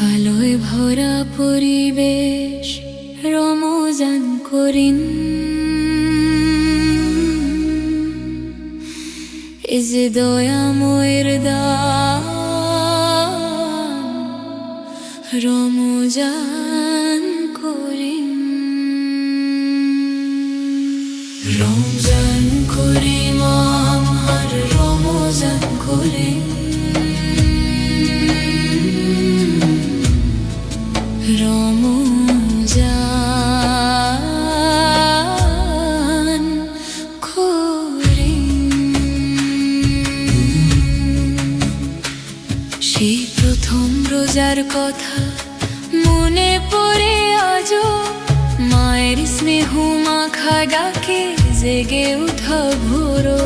আলোয় ভরা পরিবেশ রমজান করিন ইজ যে দয়াময়ের দান রমজান করিম। রমজান করিম করিম রমজান সেই প্রথম রোজার কথা মনে পড়ে আজও। মায়ের স্নেহ মাখা ডাকে জেগে উঠা ভোরো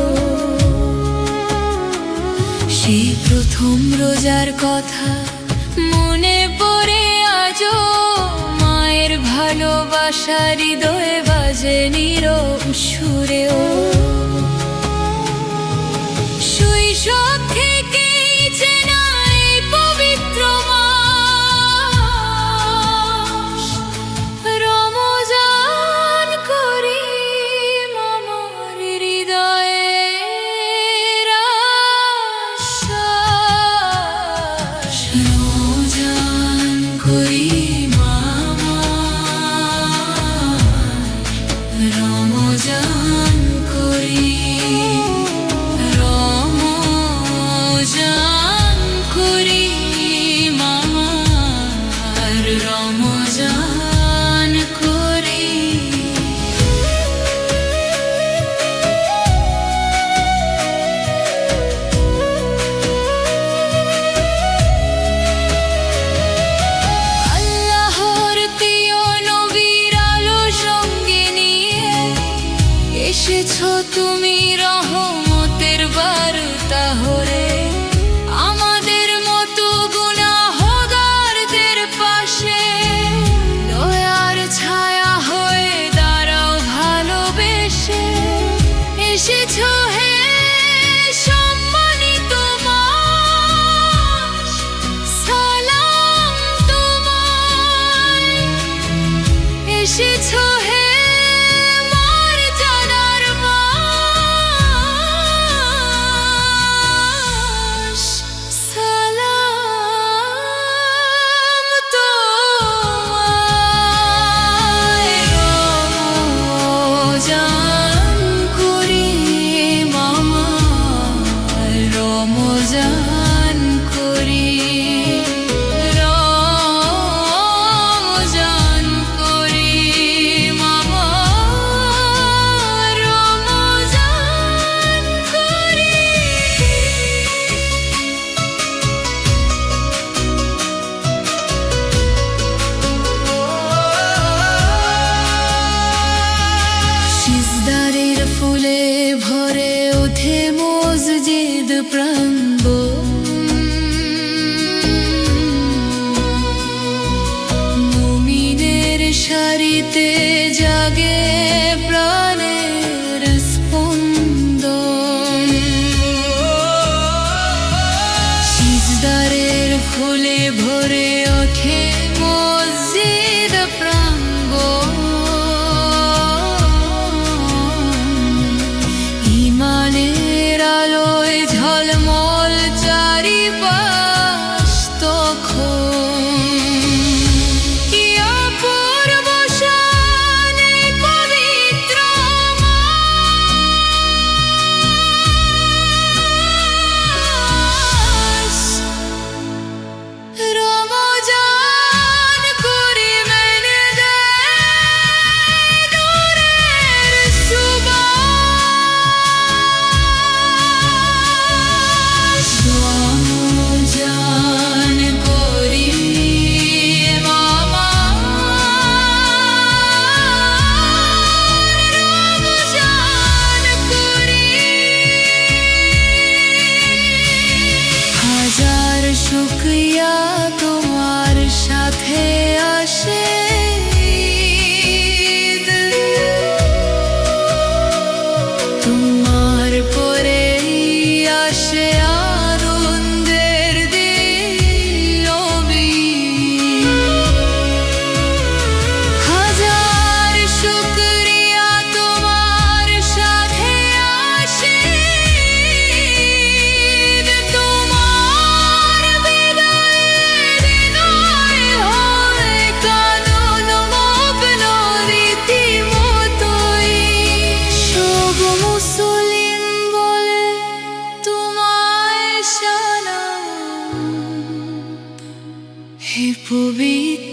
সেই প্রথম রোজার কথা মনে পড়ে আজও। মায়ের ভালোবাসা হৃদয়ে বাজে নিরম সুরেও। তুমি রহমতের বার্তা হরে। আমাদের মতো গুনাহগারদের পাশে দয়ার ছায়া হয়ে দাঁড়াও ভালোবেসে। এসেছ হে সম্মানিত সালাম তোমায়। এসেছ হে surprise. তোমার পরে আসে Will be